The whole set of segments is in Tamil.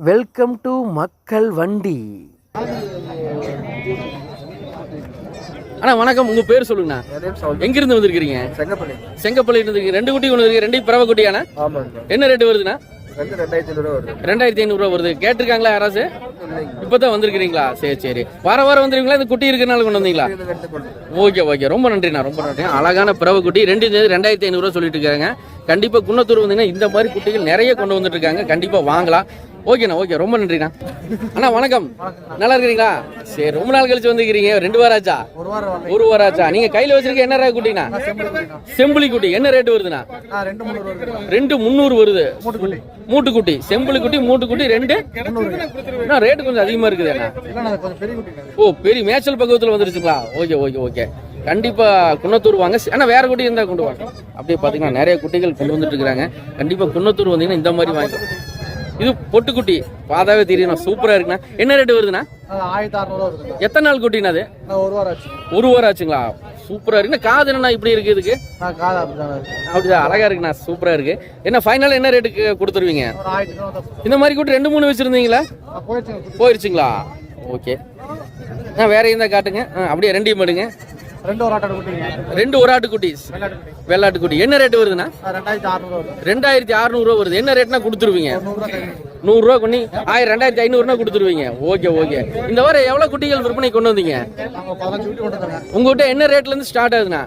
வெல்கம் டு மக்கள் வண்டி அண்ணா வணக்கம். உங்க பேர் சொல்லுங்கண்ணா. எங்கிருந்து வந்திருக்கிறீங்க? செங்கப்பள்ளி. செங்கப்பள்ளி இருந்து ரெண்டு குட்டி கொண்டு வந்திருக்கீங்க ரெண்டு பிறவை குட்டியாண்ணா? என்ன ரேட்டு வருதுண்ணா? ரெண்டு ரெண்டாயிரத்தி ஐநூறு வருது. ரெண்டாயிரத்தி ஐநூறுரூவா வருது. கேட்டிருக்காங்களா யாராவது? இப்பதான் வந்திருக்கிறீங்களா? சரி சரி. வார வாரம் வந்துருவீங்களா இந்த குட்டி இருக்கிறனால கொண்டு வந்தீங்களா? Okay okay. ரொம்ப நன்றிண்ணா ரொம்ப நன்றி. அழகான பிறவை குட்டி. ரெண்டு ரெண்டாயிரத்தி ஐநூறுரூவா சொல்லிட்டு இருக்காங்க கண்டிப்பாக குன்னத்தூர் வந்தீங்கன்னா இந்த மாதிரி குட்டிகள் நிறைய கொண்டு வந்துட்டு இருக்காங்க. கண்டிப்பாக வாங்கலாம். ஓகேண்ணா ஓகே. ரொம்ப நன்றிண்ணா. அண்ணா வணக்கம். நல்லா இருக்கிறீங்களா? சரி ரொம்ப நாள் கழிச்சு வந்துருக்கிறீங்க. ரெண்டு வாரம் ஆச்சா? ஒரு வாரம் ஆச்சா? நீங்க கையில வச்சிருக்க என்ன ரேட் குட்டிண்ணா? செம்புலி குட்டி. என்ன ரேட் வருதுண்ணா? ரெண்டு வருது. ரெண்டு முந்நூறு வருது. மூட்டுக்குட்டி. மூட்டுக்குட்டி. செம்புலி குட்டி மூட்டுக்குட்டி ரெண்டு? அண்ணா ரேட்டு கொஞ்சம் அதிகமா இருக்குது குட்டி ஓ பெரிய மேய்ச்சல் பக்கத்துல வந்துருச்சுங்களா? Okay okay okay. கண்டிப்பா குன்னத்தூர் வாங்க. ஆனா வேற குட்டி இருந்தா கொண்டு வாங்க. அப்படியே பாத்தீங்கன்னா நிறைய குட்டிகள் கொண்டு வந்துட்டு இருக்காங்க கண்டிப்பா குன்னத்தூர் வந்தீங்கன்னா இந்த மாதிரி வாங்க இது பொட்டுக்குட்டி. பாதாவே தெரியணும் சூப்பரா இருக்குண்ணா. என்ன ரேட் வருதுண்ணா? ஆயிரத்தி அறநூறு வருது எத்தனை நாள் குட்டினா அது ஒரு வாரம் ஆச்சு. ஒரு வாரம் ஆச்சுங்களா? சூப்பரா இருக்குண்ணா. காது என்னண்ணா இப்படி இருக்கு இதுக்கு? அப்படிதான் இருக்கு. அழகா இருக்குண்ணா. சூப்பரா இருக்கு. என்ன ஃபைனல் என்ன ரேட்டுக்கு கொடுத்துருவீங்க? இந்த மாதிரி குட்டி ரெண்டு மூணு வச்சிருந்தீங்களா. போயிருச்சுங்களா? ஓகே. வேற இருந்தா காட்டுங்க? அப்படியே ரெண்டையும் எடுங்க. ரெண்டு ஒரு ஆட்டு குட்டி. வெள்ளாட்டு குட்டி. என்ன ரேட் வருதுண்ணா? ரெண்டாயிரத்தி அறுநூறுவா வருது. என்ன ரேட்னா கொடுத்துருவீங்க? நூறுரூவா கொண்டு ஆயிரம் ரெண்டாயிரத்தி ஐநூறுனா கொடுத்துருவீங்க. Okay okay. இந்த வாரம் எவ்வளோ குட்டிகள் விற்பனை கொண்டு வந்தீங்க? உங்ககிட்ட என்ன ரேட்ல இருந்து ஸ்டார்ட் ஆகுதுண்ணா?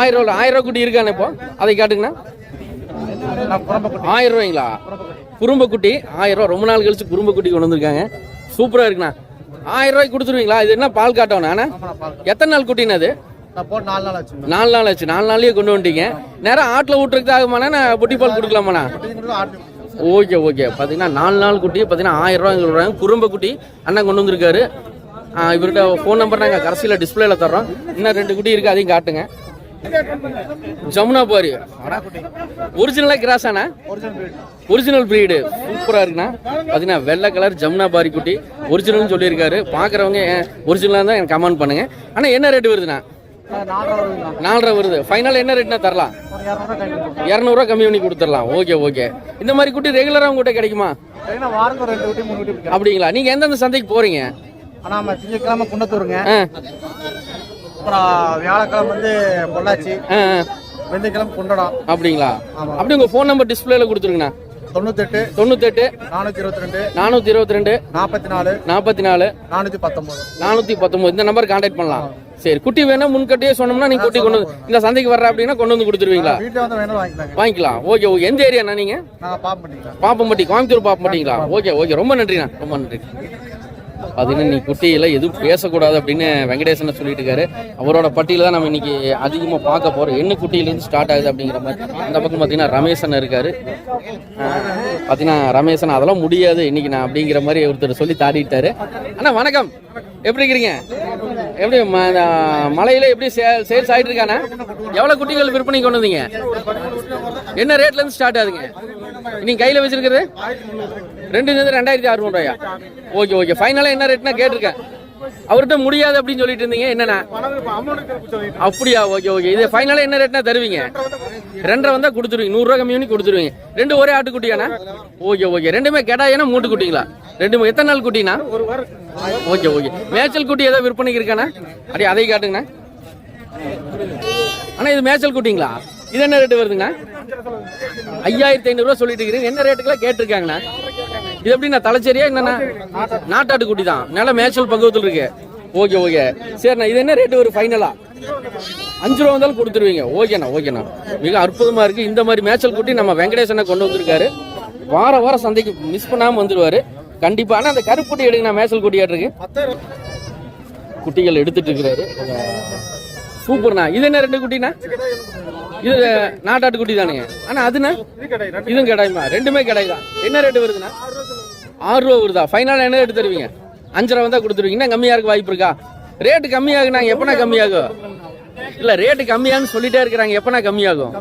ஆயிரம் ரூபா ஆயிரம் ரூபா குட்டி இருக்கானே இப்போ? அதை காட்டுங்கண்ணா. ஆயிரம் ரூபாய்ங்களா? குறும்ப குட்டி. ஆயிரம் ரூபா. ரொம்ப நாள் கழிச்சு குறும்ப குட்டி கொண்டு வந்திருக்காங்க. சூப்பரா இருக்குண்ணா. ஆயிரம் ரூபாய்க்கு கொடுத்துருவீங்களா? இது என்ன பால் காட்டணும் அண்ணா? எத்தனை நாள் குட்டினா அது? நாலு நாள் ஆச்சு நாலு நாள் ஆச்சு. நாலு நாள்லயே கொண்டு வந்துட்டீங்க. நேரம் ஆட்டில் விட்டுறதுக்கு ஆகுமாண்ணா? நான் புட்டி பால் கொடுக்கலாமாண்ணா? Okay okay. பார்த்தீங்கன்னா நாலு நாள் குட்டி பார்த்தீங்கன்னா ஆயிரம் ரூபாய் சொல்கிறாங்க குறும்ப குட்டி அண்ணன் கொண்டு வந்திருக்காரு. இவர்கிட்ட ஃபோன் நம்பர் நாங்கள் கடைசியில் டிஸ்பிளேல தர்றோம். இன்னும் ரெண்டு குட்டி இருக்கு அதையும் காட்டுங்க. ஜமுனா பாரி. ஒரிஜினலாக கிராஸ் அண்ணா ஒரிஜினல் பிரீட் சூப்பராக இருக்குண்ணா. பார்த்தீங்கன்னா வெள்ளை கலர் ஜமுனா பாரி குட்டி. ஒரிஜினல்னு சொல்லியிருக்காரு. பார்க்குறவங்க ஒரிஜினலாக தான் எனக்கு கமெண்ட் பண்ணுங்க. ஆனால் என்ன ரேட் வருதுண்ணா? நாலரை வருது. ஃபைனல் என்ன ரேட்னா தரலாம்? இரநூறுவா கம்மி பண்ணி கொடுத்துடலாம். ஓகே ஓகே இந்த மாதிரி குட்டி ரெகுலராக உங்ககிட்ட கிடைக்குமா? அப்படிங்களா? நீங்கள் எந்தெந்த சந்தைக்கு போகிறீங்க நம்ம திங்கக்கிழமை குன்னத்தூருங்க அப்புறம் வியாழக்கிழமை வந்து பொள்ளாச்சி. வெள்ளிக்கிழமை குண்டடம். அப்படிங்களா. அப்படி உங்கள் ஃபோன் நம்பர் டிஸ்பிளேல கொடுத்துருங்கண்ணா. தொண்ணூத்தெட்டு தொண்ணூத்தெட்டு நானூற்றி இருபத்தி ரெண்டு நானூற்றி இருபத்தி ரெண்டு நாற்பத்தி நாலு நாற்பத்தி நாலு நானூற்றி பத்தொம்போது. நானூற்றி பத்தொம்போது. இந்த நம்பர் கான்டாக்ட் பண்ணலாம். சரி குட்டி வேணா முன்கட்டியே சொன்னோம்னா நீங்கள் குட்டி கொண்டு இந்த சந்தைக்கு வர்ற அப்படின்னா கொண்டு வந்து கொடுத்துருவீங்களா? வாங்கிக்கலாம். Okay okay. எந்த ஏரியாண்ணா மாட்டீங்களா பாப்பம்பட்டி கோயம்புத்தூர் பாப்பம்பட்டிங்களா? Okay okay. ரொம்ப நன்றிண்ணா. ரொம்ப நன்றி. பார்த்தீங்கன்னா நீ குட்டியில் எதுவும் பேசக்கூடாது அப்படின்னு வெங்கடேசனை சொல்லிட்டு இருக்காரு. அவரோட பட்டியல தான் நம்ம இன்னைக்கு அதிகமாக பார்க்க போகிறோம் என்ன குட்டியிலேருந்து ஸ்டார்ட் ஆகுது அப்படிங்கிற மாதிரி. அந்த பக்கம் பார்த்தீங்கன்னா ரமேசன் இருக்காரு. பார்த்தீங்கன்னா ரமேசன் அதெல்லாம் முடியாது இன்னைக்கு நான் அப்படிங்கிற மாதிரி ஒருத்தர் சொல்லி தாடிட்டாரு. அண்ணா வணக்கம். எப்படி இருக்கிறீங்க எப்படி ம- மலையில எப்படி சேல்ஸ் ஆகிட்டு இருக்காண்ணா எவ்வளோ குட்டிகள் விற்பனை கொண்டு வந்தீங்க? என்ன ரேட்லேருந்து ஸ்டார்ட் ஆகுதுங்க? நீங்கள் கையில் வச்சிருக்கிறது? ரெண்டு சேர்ந்து ரெண்டாயிரத்தி அறுநூறுவாயா ஓகே ஓகே. ஃபைனலாக என்ன ரேட்னா கேட்டிருக்கேன். அவர்கிட்ட முடியாது அப்படின்னு சொல்லிட்டு இருந்தீங்க என்னண்ணா? அப்படியா? Okay okay. இது ஃபைனலாக என்ன ரேட்னா தருவீங்க? ரெண்டரை வந்தா கொடுத்துருவீங்க. நூறுரூவா கம்மி பண்ணி கொடுத்துருவீங்க. ரெண்டு ஒரே ஆட்டுக்குட்டியாண்ணா? Okay okay. ரெண்டுமே கெடாயினா மூட்டு குட்டிங்களா? ரெண்டு எத்தனை நாள் குட்டினா ஓகே ஓகே. மேய்ச்சல் குட்டி ஏதாவது விற்பனைக்கு இருக்காண்ணா? அப்படியே அதை காட்டுங்கண்ணா. அண்ணா இது மேய்ச்சல் குட்டிங்களா? இது என்ன ரேட்டு வருதுங்க ஐயாயிரத்தி ஐநூறுரூவா சொல்லிட்டு இருக்கிறீங்க. என்ன ரேட்டுக்கெல்லாம் கேட்டிருக்காங்கண்ணா? இது எப்படிண்ணா தலைச்சேரியா என்னண்ணா நாட்டாட்டு குட்டி தான் நல்ல மேய்ச்சல் பக்குவத்தில் இருக்கு. Okay okay. சரிண்ணா இது என்ன ரேட்டு ஒரு ஃபைனலா அஞ்சு ரூபா வந்தாலும் கொடுத்துருவீங்க. ஓகேண்ணா ஓகேண்ணா. மிக அற்புதமா இருக்கு. இந்த மாதிரி மேய்ச்சல் குட்டி நம்ம வெங்கடேசனை கொண்டு வந்திருக்காரு. வார வாரம் சந்தைக்கு மிஸ் பண்ணாம வந்துருவாரு. கண்டிப்பா. ஆனா அந்த கருப்புட்டி எடுங்கண்ணா மேய்ச்சல் குட்டி இருக்கு குட்டிகள் எடுத்துட்டு இருக்கிறாரு. சூப்பர்ண்ணா. இது என்ன ரெண்டு குட்டிண்ணா? இது நாட்டாட்டு குட்டி தானுங்க. ஆனா அதுண்ணா? இதுவும் கிடையுமா. ரெண்டுமே கிடையாது என்ன ரேட்டு வருதுண்ணா? ஆறு ரூபா வருதா? ஃபைனலாக என்ன ரேட்டு தருவீங்க? அஞ்சு ரூபா வந்தா கொடுத்துருவீங்கன்னா கம்மியாக இருக்க வாய்ப்பு இருக்கா? ரேட்டு கம்மியாகும் நாங்கள் எப்போனா கம்மியாகும் இல்லை ரேட்டு கம்மியான்னு சொல்லிட்டே இருக்கிறாங்க. எப்போனா கம்மியாகும்?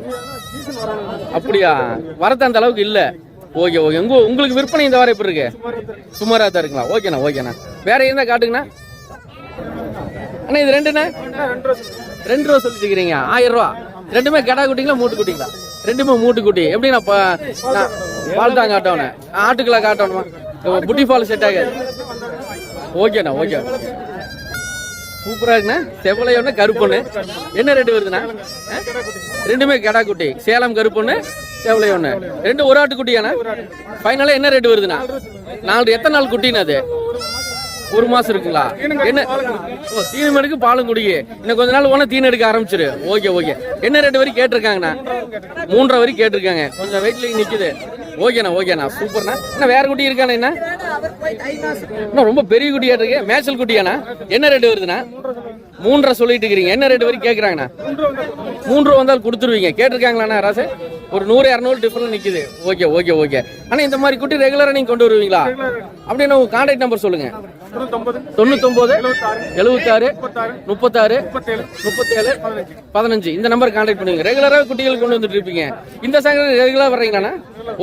அப்படியா? வரத்து அந்த அளவுக்கு இல்லை. ஓகே ஓகே உங்க உங்களுக்கு விற்பனை இந்த வாரம் எப்படி இருக்கு? சுமாராக தான் இருக்குங்களா? ஓகேண்ணா ஓகேண்ணா வேற இருந்தால் காட்டுங்கண்ணா. அண்ணா இது ரெண்டுண்ணா? ரெண்டு ரூபா சொல்லிட்டு இருக்கிறீங்க. ஆயிரம் ரூபா. ரெண்டுமே கடா குட்டிங்களா மூட்டு குட்டிங்களா? ரெண்டுமே மூட்டு குட்டி. எப்படி நான் பா- நான் பால் தான் காட்டணும். காட்டணுமா? புட்டி ஃபால் செட் ஆகாது. ஓகேண்ணா ஓகே சூப்பராக இருக்குண்ணா. செவ்வளை ஒன்று கருப்பொண்ணு. என்ன ரேட்டு வருதுண்ணா? ரெண்டுமே கடா குட்டி. சேலம் கருப்பொண்ணு செவலை ஒன்று ரெண்டு ஒரு ஆட்டு குட்டியாண்ணா ஃபைனலாக என்ன ரேட்டு வருதுண்ணா? நாலு எத்தனை நாள் குட்டின்னு அது? ஒரு மாசம் இருக்குங்களா? என்ன? ஓ தீனி மணிக்கு பாலும் குடிக்கு இன்னும் கொஞ்ச நாள் போனா தீனி எடுக்க ஆரம்பிச்சிரு. Okay okay. என்ன ரேட்டு வரைக்கும் கேட்டிருக்காங்கண்ணா? மூன்றரை வரைக்கும் கேட்டிருக்காங்க. கொஞ்சம் வெயிட்ல நிக்குது. ஓகேண்ணா ஓகேண்ணா. சூப்பர்ண்ணா. என்ன வேற குட்டி இருக்காண்ணா என்ன? இன்னும் ரொம்ப பெரிய குட்டியா இருக்கு. மேய்ச்சல் குட்டியாண்ணா. என்ன ரேட்டு வருதுண்ணா? மூன்றரை சொல்லிட்டு இருக்கிறீங்க. என்ன ரேட்டு வரைக்கும் கேட்குறாங்கண்ணா மூன்று வந்தால் கொடுத்துருவீங்க. கேட்டிருக்காங்களாண்ணா ராசு ஒரு நூறு இரநூறு டிஃபரெண்ட் நிக்குது. ஓகே ஓகே ஓகே ஆனா இந்த மாதிரி குட்டி ரெகுலரா நீங்க கொண்டு வருவீங்களா? அப்படின்னா உங்க கான்டாக்ட் நம்பர் சொல்லுங்க. தொண்ணூத்தொன்பது எழுபத்தாறு முப்பத்தாறு முப்பத்தேழு பதினஞ்சு. இந்த நம்பர் கான்டாக்ட் பண்ணுவீங்க ரெகுலரா குட்டிகள் கொண்டு வந்துட்டு இருப்பீங்க. இந்த சங்கம் ரெகுலரா வர்றீங்களாண்ணா?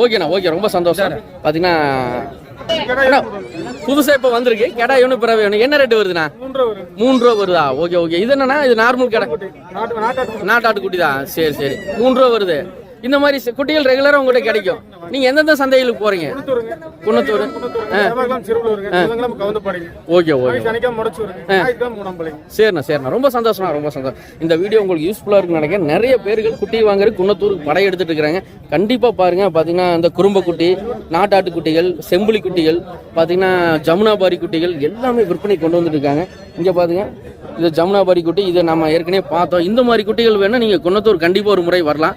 ஓகேண்ணா ஓகே ரொம்ப சந்தோஷம். பாத்தீங்கன்னா அண்ணா, புதுசா இப்ப வந்திருக்கு. கடா ஒன்று பிறவை ஒன்று என்ன ரேட் வருதுண்ணா? மூன்று ரூபா வருதா? ஓகே ஓகே இது என்னன்னா இது நார்மல் கடை நாட்டாட்டு குட்டி தான். சரி சரி. மூணு ரூபா வருது. இந்த மாதிரி குட்டிகள் ரெகுலரா உங்ககிட்ட கிடைக்கும். நீங்க எந்தெந்த சந்தைகளுக்கு போறீங்க? குன்னத்தூர். Okay okay. சரிண்ணா சரிண்ணா. ரொம்ப சந்தோஷம்ண்ணா ரொம்ப சந்தோஷம். இந்த வீடியோ உங்களுக்கு யூஸ்ஃபுல்லாக இருக்குன்னு நினைக்கிறேன். நிறைய பேர்கள் குட்டி வாங்குறது குன்னத்தூருக்கு படை எடுத்துட்டு இருக்கிறாங்க. கண்டிப்பாக பாருங்க பார்த்தீங்கன்னா இந்த குறும்ப குட்டி நாட்டாட்டு குட்டிகள் செம்புலி குட்டிகள் பார்த்தீங்கன்னா ஜமுனாபாரி குட்டிகள் எல்லாமே விற்பனை கொண்டு வந்துட்டு இருக்காங்க. இங்கே பாருங்க இது ஜமுனாபாரி குட்டி இதை நம்ம ஏற்கனவே பார்த்தோம். இந்த மாதிரி குட்டிகள் வேணால் நீங்கள் குன்னத்தூர் கண்டிப்பாக ஒரு முறை வரலாம்.